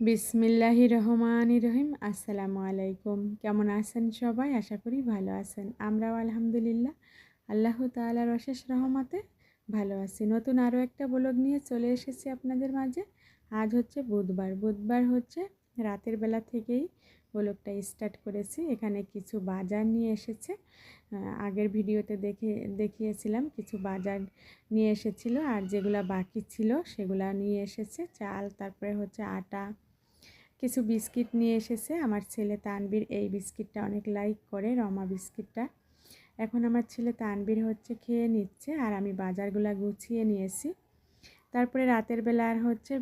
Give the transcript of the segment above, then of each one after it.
বিসমিল্লাহি রহমান রহিম। আসসালামু আলাইকুম। কেমন আছেন সবাই? আশা করি ভালো আছেন। আমরাও আলহামদুলিল্লাহ। আল্লাহ তালার অশেষ রহমতে ভালো আছি। নতুন আরও একটা ব্লগ নিয়ে চলে এসেছি আপনাদের মাঝে। আজ হচ্ছে বুধবার। বুধবার হচ্ছে রাতের বেলা থেকেই ব্লগটা স্টার্ট করেছি। এখানে কিছু বাজার নিয়ে এসেছে। আগের ভিডিওতে দেখে, দেখিয়েছিলাম কিছু বাজার নিয়ে এসেছিল। আর যেগুলো বাকি ছিল সেগুলা নিয়ে এসেছে। চাল, তারপরে হচ্ছে আটা কিছু বিস্কিট নিয়ে এসেছে। আমার ছেলে তানবীর এই বিস্কিটটা অনেক লাইক করে, রমা বিস্কিটটা। এখন আমার ছেলে তানবীর হচ্ছে খেয়ে নিচ্ছে আর আমি বাজারগুলো গুছিয়ে নিয়েছি। তারপরে রাতের বেলা আর হচ্ছে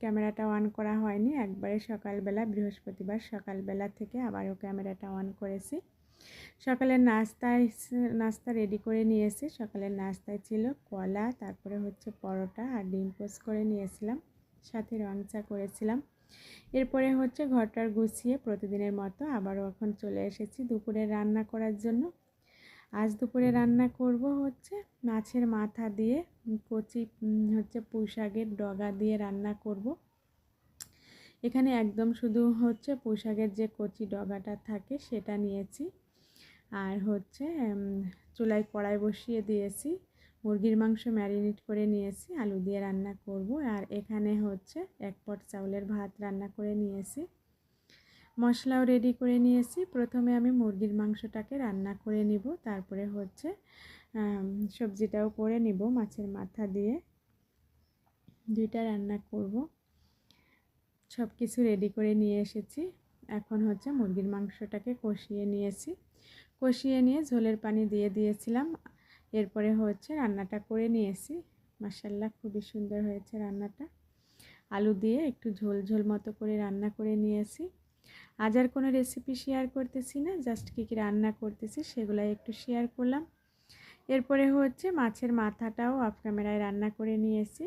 ক্যামেরাটা অন করা হয়নি। একবারে সকালবেলা, বৃহস্পতিবার সকালবেলা থেকে আবারও ক্যামেরাটা অন করেছি। সকালের নাস্তায় নাস্তা রেডি করে নিয়েছি। সকালের নাস্তায় ছিল কলা, তারপরে হচ্ছে পরোটা আর ডিম পোস্ট করে নিয়েছিলাম। সাথে রং চা করেছিলাম। এরপরে হচ্ছে ঘরটার গুছিয়ে প্রতিদিনের মতো আবারও এখন চলে এসেছি দুপুরে রান্না করার জন্য। আজ দুপুরে রান্না করব হচ্ছে মাছের মাথা দিয়ে কচি হচ্ছে পুঁশাকের ডগা দিয়ে রান্না করব। এখানে একদম শুধু হচ্ছে পোশাকের যে কচি ডগাটা থাকে সেটা নিয়েছি। আর হচ্ছে চুলায় কড়াই বসিয়ে দিয়েছি। মুরগির মাংস ম্যারিনেট করে নিয়েছি, আলু দিয়ে রান্না করব, আর এখানে হচ্ছে এক পট চাউলের ভাত রান্না করে নিয়েছি। মশলাও রেডি করে নিয়েছি, প্রথমে আমি মুরগির মাংসটাকে রান্না করে নিব, তারপরে হচ্ছে সবজিটাও করে নিব মাছের মাথা দিয়ে। দুইটা রান্না করব। সব কিছু রেডি করে নিয়ে এসেছি। এখন হচ্ছে মুরগির মাংসটাকে কষিয়ে নিয়েছি। কষিয়ে নিয়ে ঝোলের পানি দিয়ে দিয়েছিলাম। এরপরে হচ্ছে রান্নাটা করে নিয়েছি। মাসাল্লাহ খুবই সুন্দর হয়েছে রান্নাটা। আলু দিয়ে একটু ঝোল ঝোল মতো করে রান্না করে নিয়েছি। আজ আর কোনো রেসিপি শেয়ার করতেছি না জাস্ট কী কী রান্না করতেছি সেগুলাই একটু শেয়ার করলাম। এরপরে হচ্ছে মাছের মাথাটাও অফ ক্যামেরায় রান্না করে নিয়েছি।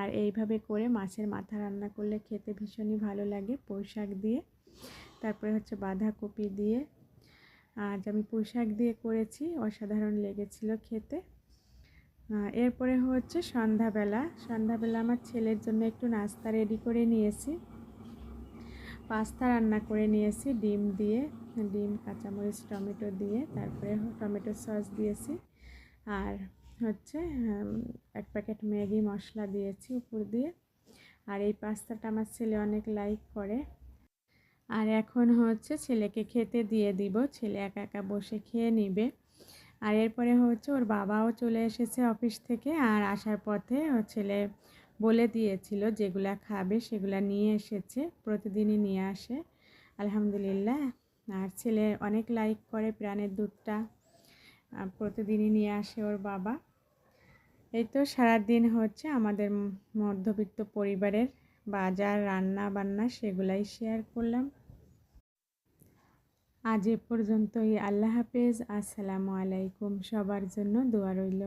আর এইভাবে করে মাছের মাথা রান্না করলে খেতে ভীষণই ভালো লাগে, পোশাক দিয়ে। তারপরে হচ্ছে বাঁধাকপি দিয়ে আজ আমি পোশাক দিয়ে করেছি, অসাধারণ লেগেছিল খেতে। এরপরে হচ্ছে সন্ধ্যাবেলা। সন্ধ্যাবেলা আমার ছেলের জন্য একটু নাস্তা রেডি করে নিয়েছি। পাস্তা রান্না করে নিয়েছি, ডিম দিয়ে, ডিম, কাঁচামরিচ, টমেটো দিয়ে, তারপরে টমেটো সস দিয়েছি। আর হচ্ছে এক প্যাকেট ম্যাগি মশলা দিয়েছি উপর দিয়ে। আর এই পাস্তাটা আমার ছেলে অনেক লাইক করে। আর এখন হচ্ছে ছেলেকে খেতে দিয়ে দিব। ছেলে একা একা বসে খেয়ে নিবে। আর এরপরে হচ্ছে ওর বাবাও চলে এসেছে অফিস থেকে আর আসার পথে ওর ছেলে বলে দিয়েছিল যেগুলা খাবে সেগুলা নিয়ে এসেছে, প্রতিদিনই নিয়ে আসে। আলহামদুলিল্লাহ। আর ছেলে অনেক লাইক করে প্রাণের দুধটা। প্রতিদিনই নিয়ে আসে ওর বাবা। এই তো সারাদিন হচ্ছে আমাদের মধ্যবিত্ত পরিবারের বাজার রান্না বান্না সেগুলাই শেয়ার করলাম। আজ এ পর্যন্তই। আল্লাহ হাফেজ। আসসালামু আলাইকুম। সবার জন্য দোয়া রইল।